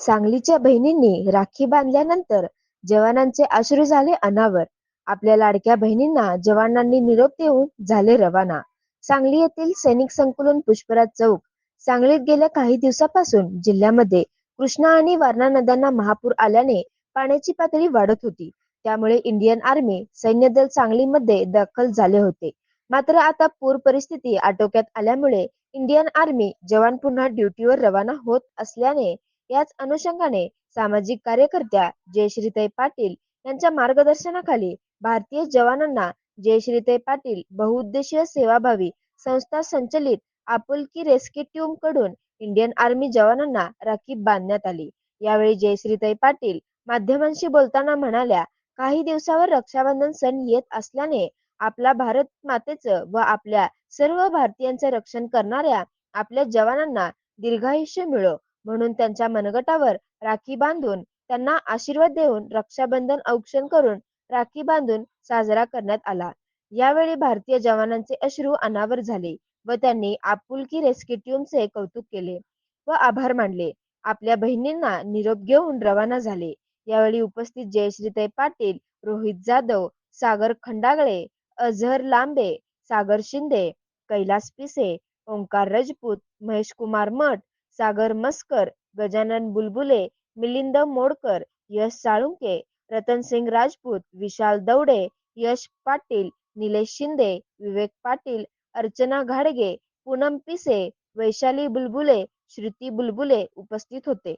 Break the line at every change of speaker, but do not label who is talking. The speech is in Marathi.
सांगलीच्या बहिणींनी राखी बांधल्यानंतर जवानांचे अश्रू झाले अनावर. आपल्या लाडक्या बहिणींना जवानांनी निरोप देऊन झाले रवाना. सांगली येथील सैनिक संकुलन पुष्पराज चौक सांगलीत गेल्या काही दिवसापासून जिल्ह्यामध्ये कृष्णा आणि वारणा नद्यांना महापूर आल्याने पाण्याची पातळी वाढत होती. त्यामुळे इंडियन आर्मी सैन्य दल सांगलीमध्ये दाखल झाले होते. मात्र आता पूर परिस्थिती आटोक्यात आल्यामुळे इंडियन आर्मी जवान पुन्हा ड्युटीवर रवाना होत असल्याने याच अनुषंगाने सामाजिक कार्यकर्त्या जयश्रीताई पाटील यांच्या मार्गदर्शनाखाली भारतीय जवानांना जयश्रीताई पाटील बहुउद्देशीय सेवाभावी संस्था संचलित आपुलकी रेस्क्यू टीमकडून इंडियन आर्मी जवानांना राखी बांधण्यात आली. यावेळी जयश्रीताई पाटील माध्यमांशी बोलताना म्हणाल्या काही दिवसावर रक्षाबंधन सण येत असल्याने आपला भारत मातेचं व आपल्या सर्व भारतीयांचं रक्षण करणाऱ्या आपल्या जवानांना दीर्घायुष्य मिळो म्हणून त्यांच्या मनगटावर राखी बांधून त्यांना आशीर्वाद देऊन रक्षाबंधन औक्षण करून राखी बांधून साजरा करण्यात आला. यावेळी भारतीय जवानांचे अश्रू अनावर झाले व त्यांनी आपुलकी रेस्क्यू टीमचे कौतुक केले व आभार मानले. आपल्या बहिणींना निरोप घेऊन रवाना झाले. यावेळी उपस्थित जयश्रीताई पाटील रोहित जाधव सागर खंडागळे अझहर लांबे सागर शिंदे कैलास पिसे ओंकार राजपूत महेश कुमार मठ सागर मस्कर गजानन बुलबुले मिलिंद मोडकर यश साळुंके रतनसिंग राजपूत विशाल दौडे यश पाटील निलेश शिंदे विवेक पाटील अर्चना घाडगे पूनम पिसे वैशाली बुलबुले श्रुती बुलबुले उपस्थित होते.